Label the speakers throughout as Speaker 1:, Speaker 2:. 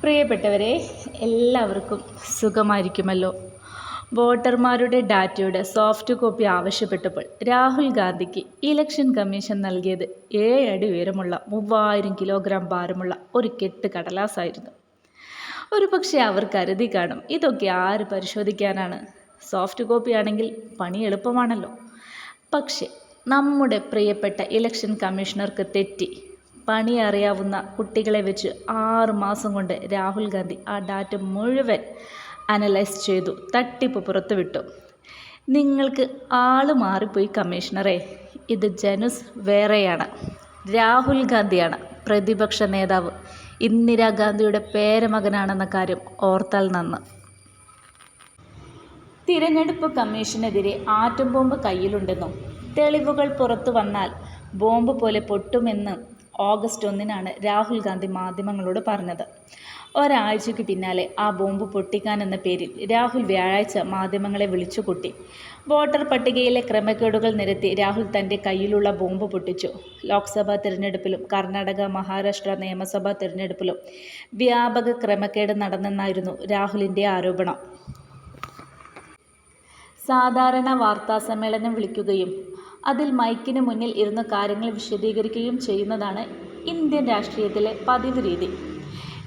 Speaker 1: പ്രിയപ്പെട്ടവരെ എല്ലാവർക്കും സുഖമായിരിക്കുമല്ലോ. വോട്ടർമാരുടെ ഡാറ്റയുടെ സോഫ്റ്റ് കോപ്പി ആവശ്യപ്പെട്ടപ്പോൾ രാഹുൽ ഗാന്ധിക്ക് ഇലക്ഷൻ കമ്മീഷൻ നൽകിയത് ഏഴടി ഉയരമുള്ള മൂവായിരം കിലോഗ്രാം ഭാരമുള്ള ഒരു കെട്ട് കടലാസായിരുന്നു. ഒരു പക്ഷേ അവർ കരുതി കാണും ഇതൊക്കെ ആര് പരിശോധിക്കാനാണ്. സോഫ്റ്റ് കോപ്പി ആണെങ്കിൽ പണി എളുപ്പമാണല്ലോ. പക്ഷേ നമ്മുടെ പ്രിയപ്പെട്ട ഇലക്ഷൻ കമ്മീഷണർക്ക് തെറ്റി. പണി അറിയാവുന്ന കുട്ടികളെ വെച്ച് ആറ് മാസം കൊണ്ട് രാഹുൽ ഗാന്ധി ആ ഡാറ്റ മുഴുവൻ അനലൈസ് ചെയ്തു തട്ടിപ്പ് പുറത്തുവിട്ടു. നിങ്ങൾക്ക് ആൾ മാറിപ്പോയി കമ്മീഷണറെ. ഇത് ജനുസ് വേറെയാണ്. രാഹുൽ ഗാന്ധിയാണ് പ്രതിപക്ഷ നേതാവ്. ഇന്ദിരാഗാന്ധിയുടെ പേരമകനാണെന്ന കാര്യം ഓർത്താൽ നന്ന്. തിരഞ്ഞെടുപ്പ് കമ്മീഷനെതിരെ ആറ്റം ബോംബ് കയ്യിലുണ്ടെന്നും തെളിവുകൾ പുറത്തു വന്നാൽ ബോംബ് പോലെ പൊട്ടുമെന്ന് ഓഗസ്റ്റ് ഒന്നിനാണ് രാഹുൽ ഗാന്ധി മാധ്യമങ്ങളോട് പറഞ്ഞത്. ഒരാഴ്ചയ്ക്ക് പിന്നാലെ ആ ബോംബ് പൊട്ടിക്കാൻ എന്ന പേരിൽ രാഹുൽ വ്യാഴാഴ്ച മാധ്യമങ്ങളെ വിളിച്ചുകൂട്ടി. വോട്ടർ പട്ടികയിലെ ക്രമക്കേടുകൾ നിരത്തി രാഹുൽ തന്റെ കയ്യിലുള്ള ബോംബ് പൊട്ടിച്ചു. ലോക്സഭാ തിരഞ്ഞെടുപ്പിലും കർണാടക മഹാരാഷ്ട്ര നിയമസഭാ തിരഞ്ഞെടുപ്പിലും വ്യാപക ക്രമക്കേട് നടന്നെന്നായിരുന്നു രാഹുലിന്റെ ആരോപണം. സാധാരണ വാർത്താ സമ്മേളനം വിളിക്കുകയും അതിൽ മൈക്കിന് മുന്നിൽ ഇരുന്ന് കാര്യങ്ങൾ വിശദീകരിക്കുകയും ചെയ്യുന്നതാണ് ഇന്ത്യൻ രാഷ്ട്രീയത്തിലെ പതിവ് രീതി.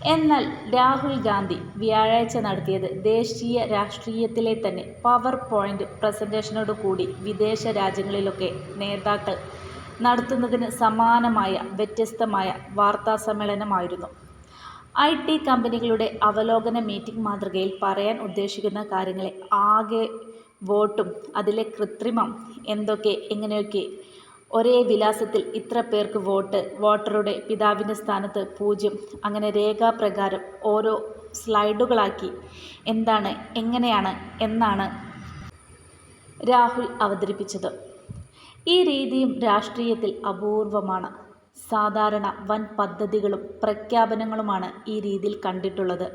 Speaker 1: എന്നാൽ രാഹുൽ ഗാന്ധി വ്യാഴാഴ്ച നടത്തിയത് ദേശീയ രാഷ്ട്രീയത്തിലെ തന്നെ പവർ പോയിന്റ് പ്രസന്റേഷനോട് കൂടി വിദേശ രാജ്യങ്ങളിലൊക്കെ നേതാക്കൾ നടത്തുന്നതിന് സമാനമായ വ്യത്യസ്തമായ വാർത്താസമ്മേളനമായിരുന്നു ഐ ടി കമ്പനികളുടെ അവലോകന മീറ്റിംഗ് മാതൃകയിൽ പറയാൻ ഉദ്ദേശിക്കുന്ന കാര്യങ്ങളെ ആകെ വോട്ടും അതിലെ കൃത്രിമം എന്തൊക്കെ എങ്ങനെയൊക്കെ. ഒരേ വിലാസത്തിൽ ഇത്ര പേർക്ക് വോട്ട് വോട്ടറുടെ പിതാവിന്റെ സ്ഥാനത്ത് പൂജ്യം. അങ്ങനെ രേഖാപ്രകാരം ഓരോ സ്ലൈഡുകളാക്കി. എന്താണ് എങ്ങനെയാണ് എന്നാണ് രാഹുൽ അവതരിപ്പിച്ചത്. ഈ രീതിയും രാഷ്ട്രീയത്തിൽ അപൂർവമാണ്. സാധാരണ വൻ പദ്ധതികളും പ്രഖ്യാപനങ്ങളുമാണ് ഈ രീതിയിൽ കണ്ടിട്ടുള്ളത്.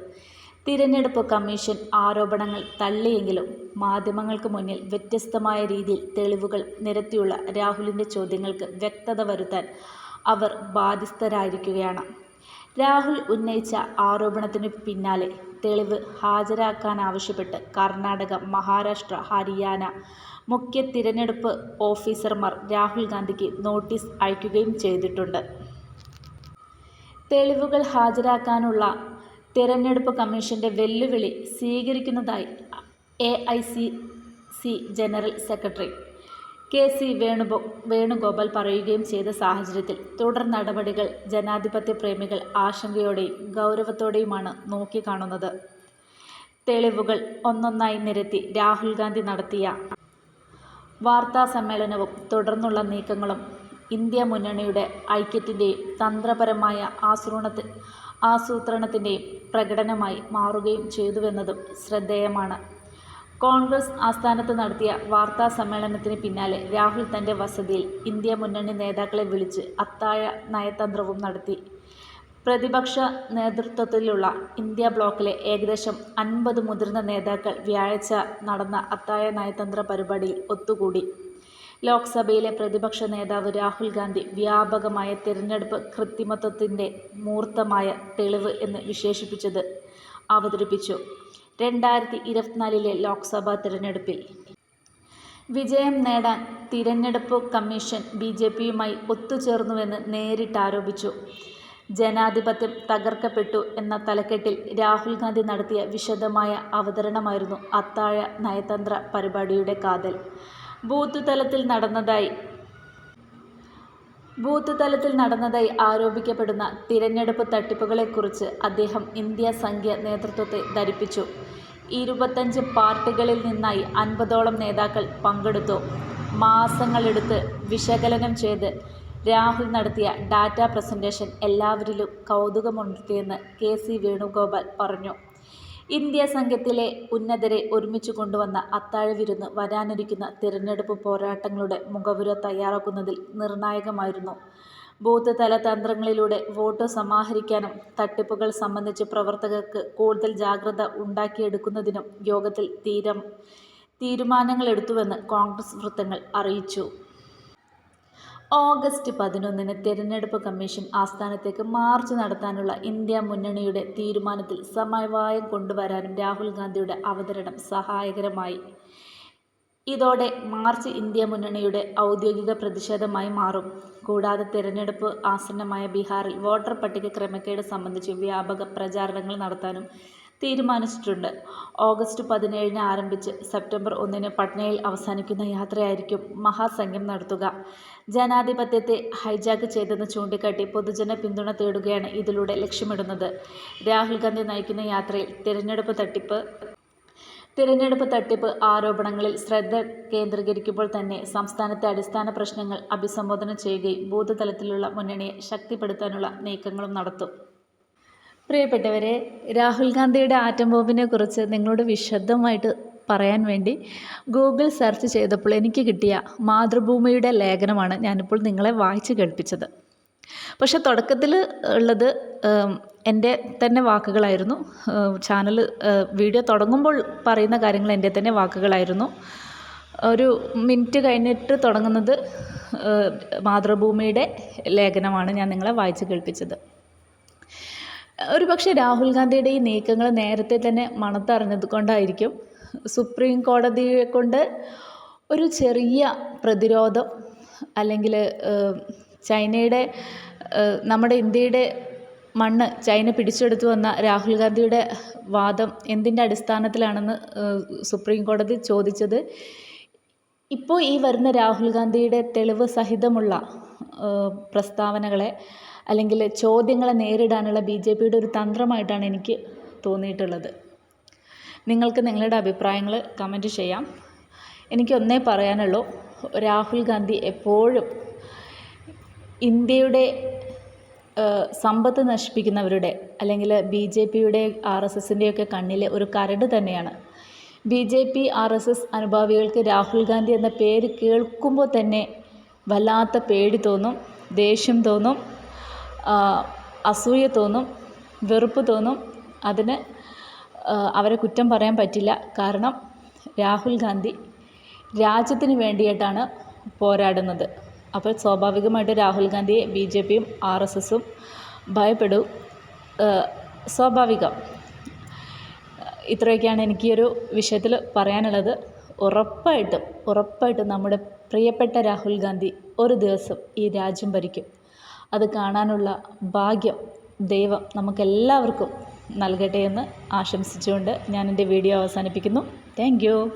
Speaker 1: തിരഞ്ഞെടുപ്പ് കമ്മീഷൻ ആരോപണങ്ങൾ തള്ളിയെങ്കിലും മാധ്യമങ്ങൾക്ക് മുന്നിൽ വ്യത്യസ്തമായ രീതിയിൽ തെളിവുകൾ നിരത്തിയുള്ള രാഹുലിന്റെ ചോദ്യങ്ങൾക്ക് വ്യക്തത വരുത്താൻ അവർ ബാധ്യസ്ഥരായിരിക്കുകയാണ്. രാഹുൽ ഉന്നയിച്ച ആരോപണത്തിനു പിന്നാലെ തെളിവ് ഹാജരാക്കാനാവശ്യപ്പെട്ട് കർണാടക മഹാരാഷ്ട്ര ഹരിയാന മുഖ്യ തിരഞ്ഞെടുപ്പ് ഓഫീസർമാർ രാഹുൽ ഗാന്ധിക്ക് നോട്ടീസ് അയക്കുകയും ചെയ്തിട്ടുണ്ട്. തെളിവുകൾ ഹാജരാക്കാനുള്ള തിരഞ്ഞെടുപ്പ് കമ്മീഷന്റെ വെല്ലുവിളി സ്വീകരിക്കുന്നതായി A I C C general secretary K C വേണുഗോ Venugopal പറയുകയും ചെയ്ത സാഹചര്യത്തിൽ തുടർ നടപടികൾ ജനാധിപത്യ പ്രേമികൾ ആശങ്കയോടെയും ഗൗരവത്തോടെയുമാണ് നോക്കിക്കാണുന്നത്. തെളിവുകൾ ഒന്നൊന്നായി നിരത്തി രാഹുൽ ഗാന്ധി നടത്തിയ വാർത്താ സമ്മേളനവും തുടർന്നുള്ള നീക്കങ്ങളും ഇന്ത്യ മുന്നണിയുടെ ഐക്യത്തിന്റെയും തന്ത്രപരമായ ആസൂത്രണത്തി ആസൂത്രണത്തിന്റെയും പ്രകടനമായി മാറുകയും ചെയ്തുവെന്നതും ശ്രദ്ധേയമാണ്. കോൺഗ്രസ് ആസ്ഥാനത്ത് നടത്തിയ വാർത്താ സമ്മേളനത്തിന് പിന്നാലെ രാഹുൽ തന്റെ വസതിയിൽ ഇന്ത്യ മുന്നണി നേതാക്കളെ വിളിച്ച് അത്താഴ നയതന്ത്രവും നടത്തി. പ്രതിപക്ഷ നേതൃത്വത്തിലുള്ള ഇന്ത്യ ബ്ലോക്കിലെ ഏകദേശം അൻപത് മുതിർന്ന നേതാക്കൾ വ്യാഴാഴ്ച നടന്ന അത്താഴ നയതന്ത്ര പരിപാടിയിൽ ഒത്തുകൂടി. ലോക്സഭയിലെ പ്രതിപക്ഷ നേതാവ് രാഹുൽ ഗാന്ധി വ്യാപകമായ തിരഞ്ഞെടുപ്പ് കൃത്രിമത്വത്തിന്റെ മൂർത്തമായ തെളിവ് എന്ന് വിശേഷിപ്പിച്ചത് അവതരിപ്പിച്ചു. രണ്ടായിരത്തി ഇരുപത്തിനാലിലെ ലോക്സഭാ തിരഞ്ഞെടുപ്പിൽ വിജയം നേടാൻ തിരഞ്ഞെടുപ്പ് കമ്മീഷൻ ബി ജെ പിയുമായി ഒത്തുചേർന്നുവെന്ന് നേരിട്ട് ആരോപിച്ചു ജനാധിപത്യം തകർക്കപ്പെട്ടു എന്ന തലക്കെട്ടിൽ രാഹുൽ ഗാന്ധി നടത്തിയ വിശദമായ അവതരണമായിരുന്നു അത്താഴ നയതന്ത്ര പരിപാടിയുടെ കാതൽ. ബൂത്ത് തലത്തിൽ നടന്നതായി. ബൂത്ത് തലത്തിൽ നടന്നതായി ആരോപിക്കപ്പെടുന്ന തിരഞ്ഞെടുപ്പ് തട്ടിപ്പുകളെക്കുറിച്ച് അദ്ദേഹം ഇന്ത്യ സംഖ്യ നേതൃത്വത്തെ ധരിപ്പിച്ചു. ഇരുപത്തഞ്ച് പാർട്ടികളിൽ നിന്നായി അൻപതോളം നേതാക്കൾ പങ്കെടുത്തു. മാസങ്ങളെടുത്ത് വിശകലനം ചെയ്ത് രാഹുൽ നടത്തിയ ഡാറ്റ പ്രസന്റേഷൻ എല്ലാവരിലും കൗതുകമുണർത്തിയെന്ന് കെ സി വേണുഗോപാൽ പറഞ്ഞു. ഇന്ത്യ സംഘത്തിലെ ഉന്നതരെ ഒരുമിച്ച് കൊണ്ടുവന്ന അത്താഴ വിരുന്ന് വരാനിരിക്കുന്ന തിരഞ്ഞെടുപ്പ് പോരാട്ടങ്ങളുടെ മുഖവുര തയ്യാറാക്കുന്നതിൽ നിർണായകമായിരുന്നു. ബൂത്ത് തല തന്ത്രങ്ങളിലൂടെ വോട്ട് സമാഹരിക്കാനും തട്ടിപ്പുകൾ സംബന്ധിച്ച് പ്രവർത്തകർക്ക് കൂടുതൽ ജാഗ്രത ഉണ്ടാക്കിയെടുക്കുന്നതിനും യോഗത്തിൽ തീരം തീരുമാനങ്ങളെടുത്തുവെന്ന് കോൺഗ്രസ് വൃത്തങ്ങൾ അറിയിച്ചു. ഓഗസ്റ്റ് പതിനൊന്നിന് തിരഞ്ഞെടുപ്പ് കമ്മീഷൻ ആസ്ഥാനത്തേക്ക് മാർച്ച് നടത്താനുള്ള ഇന്ത്യ മുന്നണിയുടെ തീരുമാനത്തിൽ സമവായം കൊണ്ടുവരാനും രാഹുൽ ഗാന്ധിയുടെ അവതരണം സഹായകരമായി. ഇതോടെ മാർച്ച് ഇന്ത്യ മുന്നണിയുടെ ഔദ്യോഗിക പ്രതിഷേധമായി മാറും. കൂടാതെ തിരഞ്ഞെടുപ്പ് ആസന്നമായ ബീഹാറിൽ വോട്ടർ പട്ടിക ക്രമക്കേട് സംബന്ധിച്ച് വ്യാപക പ്രചാരണങ്ങൾ നടത്താനും തീരുമാനിച്ചിട്ടുണ്ട്. ഓഗസ്റ്റ് പതിനേഴിന് ആരംഭിച്ച് സെപ്റ്റംബർ ഒന്നിന് പട്നയിൽ അവസാനിക്കുന്ന യാത്രയായിരിക്കും മഹാസംഘം നടത്തുക. ജനാധിപത്യത്തെ ഹൈജാക്ക് ചെയ്തെന്ന് ചൂണ്ടിക്കാട്ടി പൊതുജന പിന്തുണ തേടുകയാണ് ഇതിലൂടെ ലക്ഷ്യമിടുന്നത്. രാഹുൽ ഗാന്ധി നയിക്കുന്ന യാത്രയിൽ തിരഞ്ഞെടുപ്പ് തട്ടിപ്പ് തിരഞ്ഞെടുപ്പ് തട്ടിപ്പ് ആരോപണങ്ങളിൽ ശ്രദ്ധ കേന്ദ്രീകരിക്കുമ്പോൾ തന്നെ സംസ്ഥാനത്തെ അടിസ്ഥാന പ്രശ്നങ്ങൾ അഭിസംബോധന ചെയ്യുകയും ബൂത്ത് തലത്തിലുള്ള മുന്നണിയെ ശക്തിപ്പെടുത്താനുള്ള നീക്കങ്ങളും നടത്തും. പ്രിയപ്പെട്ടവരെ, രാഹുൽ ഗാന്ധിയുടെ ആറ്റം ബോംബിനെക്കുറിച്ച് നിങ്ങളോട് വിശദമായിട്ട് പറയാൻ വേണ്ടി ഗൂഗിൾ സെർച്ച് ചെയ്തപ്പോൾ എനിക്ക് കിട്ടിയ മാതൃഭൂമിയുടെ ലേഖനമാണ് ഞാനിപ്പോൾ നിങ്ങളെ വായിച്ച് കേൾപ്പിച്ചത്. പക്ഷേ തുടക്കത്തിൽ ഉള്ളത് എന്റെ തന്നെ വാക്കുകളായിരുന്നു. ചാനൽ വീഡിയോ തുടങ്ങുമ്പോൾ പറയുന്ന കാര്യങ്ങൾ എന്റെ തന്നെ വാക്കുകളായിരുന്നു. ഒരു മിനിറ്റ് കഴിഞ്ഞിട്ട് തുടങ്ങുന്നത് മാതൃഭൂമിയുടെ ലേഖനമാണ് ഞാൻ നിങ്ങളെ വായിച്ച് കേൾപ്പിച്ചത്. ഒരുപക്ഷേ രാഹുൽ ഗാന്ധിയുടെ ഈ നീക്കങ്ങൾ നേരത്തെ തന്നെ മണത്തറിഞ്ഞത് കൊണ്ടായിരിക്കും. സുപ്രീം കോടതിയെ കൊണ്ട് ഒരു ചെറിയ പ്രതിരോധം അല്ലെങ്കിൽ ചൈനയുടെ നമ്മുടെ ഇന്ത്യയുടെ മണ്ണ് ചൈന പിടിച്ചെടുത്തു വന്ന രാഹുൽ ഗാന്ധിയുടെ വാദം എന്തിന്റെ അടിസ്ഥാനത്തിലാണെന്ന് സുപ്രീം കോടതി ചോദിച്ചത്. ഇപ്പോൾ ഈ വരുന്ന രാഹുൽ ഗാന്ധിയുടെ തെളിവ് സഹിതമുള്ള പ്രസ്താവനകളെ അല്ലെങ്കിൽ ചോദ്യങ്ങളെ നേരിടാനുള്ള ബി ജെ പിയുടെ ഒരു തന്ത്രമായിട്ടാണ് എനിക്ക് തോന്നിയിട്ടുള്ളത്. നിങ്ങൾക്ക് നിങ്ങളുടെ അഭിപ്രായങ്ങൾ കമന്റ് ചെയ്യാം. എനിക്ക് ഒന്നേ പറയാനുള്ളൂ രാഹുൽ ഗാന്ധി എപ്പോഴും ഇന്ത്യയുടെ സമ്പത്ത് നശിപ്പിക്കുന്നവരുടെ അല്ലെങ്കിൽ ബി ജെ പിയുടെ ആർ എസ് എസിന്റെയൊക്കെ കണ്ണിലെ ഒരു കരട് തന്നെയാണ്. B J P R S S അനുഭാവികൾക്ക് Rahul Gandhi എന്ന പേര് കേൾക്കുമ്പോൾ തന്നെ വല്ലാത്ത പേടി തോന്നും, ദേഷ്യം തോന്നും, അസൂയ തോന്നും, വെറുപ്പ് തോന്നും. അതിന് അവരെ കുറ്റം പറയാൻ പറ്റില്ല. കാരണം രാഹുൽ ഗാന്ധി രാജ്യത്തിന് വേണ്ടിയിട്ടാണ് പോരാടുന്നത്. അപ്പോൾ സ്വാഭാവികമായിട്ട് രാഹുൽ ഗാന്ധിയെ ബി ജെ പിയും ആർ എസ് എസും ഭയപ്പെടും. സ്വാഭാവികം. ഇത്രയൊക്കെയാണ് എനിക്ക് ഈ ഒരു വിഷയത്തിൽ പറയാനുള്ളത്. ഉറപ്പായിട്ടും ഉറപ്പായിട്ടും നമ്മുടെ പ്രിയപ്പെട്ട രാഹുൽ ഗാന്ധി ഒരു ദിവസം ഈ രാജ്യം ഭരിക്കും. അത് കാണാനുള്ള ഭാഗ്യം ദൈവം നമുക്കെല്ലാവർക്കും നൽകട്ടെ എന്ന് ആശംസിച്ചുകൊണ്ട് ഞാൻ എന്റെ വീഡിയോ അവസാനിപ്പിക്കുന്നു. താങ്ക്.